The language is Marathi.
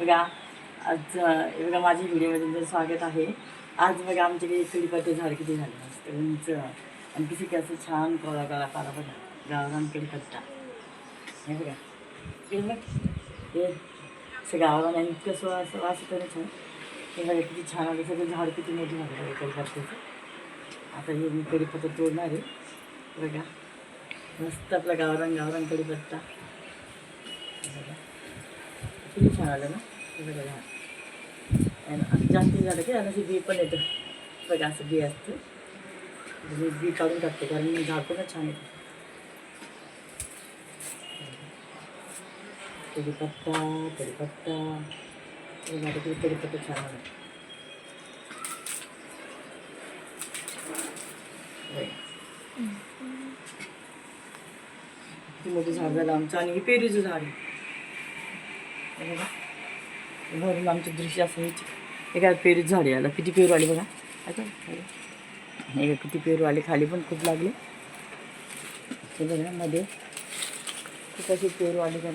बघा आज बघा माझी व्हिडिओमध्ये तुमचं स्वागत आहे. आज बघा आमच्याकडे कडीपत्ते झाड किती झालं असतं उंच आणि किती की असं छान कोळा कोळा पाला बघा. गावरान कडीपत्ता हे बघा. हे बघ. हे असं गावरान आणि इतकं सो असं वास येतं छान. हे बघा किती छान आलं सगळं झाड किती मोठी झालं बघा कडीपत्त्याचं आता हे मी कडीपत्ता तोडणार आहे. बघा. मस्त आपला गावरान गावरान कडीपत्ता हे बघा किती छान आलं ना हे बघा झाड आणि असं जास्त झालं की आणि बी पण येतं बघा असं बी असतं मी बी काढून टाकते कारण मी झाड पण छान येतं कढीपत्ता कढीपत्ता हे झालं की कढीपत्ता छान आलं बघा. किती मोठं झाड झालं आमचं आणि हे पेरूचं झाड आहे हे बघा. वरून आमचं दृश्य असं हे काय पेरू झाडे आलं. किती पेरू आले बघा. आता हे किती पेरू आले खाली पण खूप लागले. हे बघा मध्ये. खूप असे पेरू आले का